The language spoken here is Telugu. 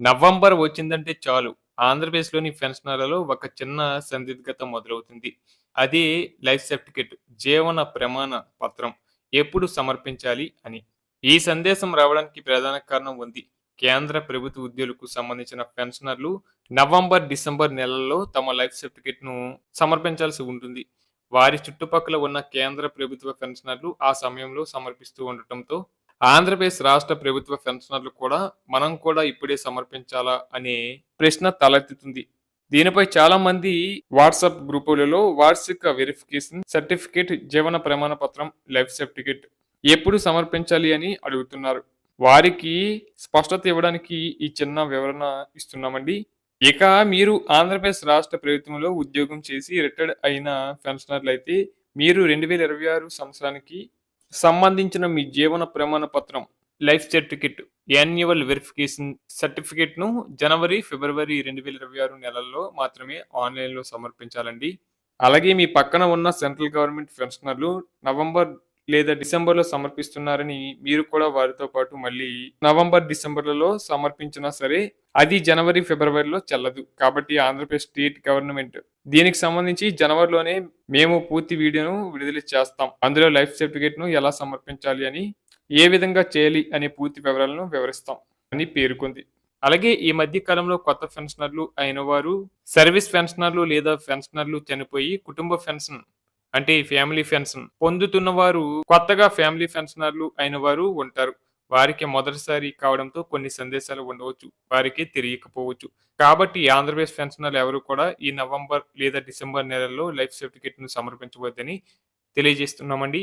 నవంబర్ వచ్చిందంటే చాలు ఆంధ్రప్రదేశ్‌లోని పెన్షనర్లలో ఒక చిన్న సందిగ్ధత మొదలవుతుంది. అది లైఫ్ సర్టిఫికేట్ జీవన ప్రమాణ పత్రం ఎప్పుడు సమర్పించాలి అని. ఈ సందేశం రావడానికి ప్రధాన కారణం ఉంది. కేంద్ర ప్రభుత్వ ఉద్యోగులకు సంబంధించిన పెన్షనర్లు నవంబర్, డిసెంబర్ నెలల్లో తమ లైఫ్ సర్టిఫికేట్‌ను సమర్పించాల్సి ఉంటుంది. వారి చుట్టుపక్కల ఉన్న కేంద్ర ప్రభుత్వ పెన్షనర్లు ఆ సమయంలో సమర్పిస్తూ ఉండటంతో ఆంధ్రప్రదేశ్ రాష్ట్ర ప్రభుత్వ పెన్షనర్లు కూడా మనం కూడా ఇప్పుడే సమర్పించాలా అనే ప్రశ్న తలెత్తుతుంది. దీనిపై చాలా మంది వాట్సాప్ గ్రూపులలో వార్షిక వెరిఫికేషన్ సర్టిఫికేట్, జీవన ప్రమాణ పత్రం, లైఫ్ సర్టిఫికేట్ ఎప్పుడు సమర్పించాలి అని అడుగుతున్నారు. వారికి స్పష్టత ఇవ్వడానికి ఈ చిన్న వివరణ ఇస్తున్నామండి. ఇక మీరు ఆంధ్రప్రదేశ్ రాష్ట్ర ప్రభుత్వంలో ఉద్యోగం చేసి రిటైర్డ్ అయిన పెన్షనర్లయితే మీరు 2026 సంవత్సరానికి సంబంధించిన మీ జీవన ప్రమాణ పత్రం, లైఫ్ సర్టిఫికేట్, యాన్యువల్ వెరిఫికేషన్ సర్టిఫికేట్‌ను జనవరి, ఫిబ్రవరి 2026 నెలల్లో మాత్రమే ఆన్‌లైన్‌లో సమర్పించాలండి. అలాగే మీ పక్కన ఉన్న సెంట్రల్ గవర్నమెంట్ పెన్షనర్లు నవంబర్ లేదా డిసెంబర్‌లో సమర్పిస్తున్నారని మీరు కూడా వారితో పాటు మళ్ళీ నవంబర్, డిసెంబర్‌లలో సమర్పించినా సరే అది జనవరి, ఫిబ్రవరిలో చెల్లదు. కాబట్టి ఆంధ్రప్రదేశ్ స్టేట్ గవర్నమెంట్ దీనికి సంబంధించి జనవరిలోనే మేము పూర్తి వీడియోను విడుదల చేస్తాం. అందులో లైఫ్ సర్టిఫికేట్‌ను ఎలా సమర్పించాలి అని, ఏ విధంగా చేయాలి అనే పూర్తి వివరాలను వివరిస్తాం అని పేర్కొంది. అలాగే ఈ మధ్య కాలంలో కొత్త పెన్షనర్లు అయిన వారు సర్వీస్ పెన్షనర్లు లేదా పెన్షనర్లు చనిపోయి కుటుంబ పెన్షన్ అంటే ఫ్యామిలీ పెన్షన్ పొందుతున్న వారు కొత్తగా ఫ్యామిలీ పెన్షనర్లు అయిన వారు ఉంటారు. వారికి మొదటిసారి కావడంతో కొన్ని సందేశాలు ఉండవచ్చు. వారికి తెలియకపోవచ్చు. కాబట్టి ఆంధ్రప్రదేశ్ పెన్షనర్లు ఎవరు కూడా ఈ నవంబర్ లేదా డిసెంబర్ నెలల్లో లైఫ్ సర్టిఫికేట్‌ను సమర్పించవద్దని తెలియజేస్తున్నామండి.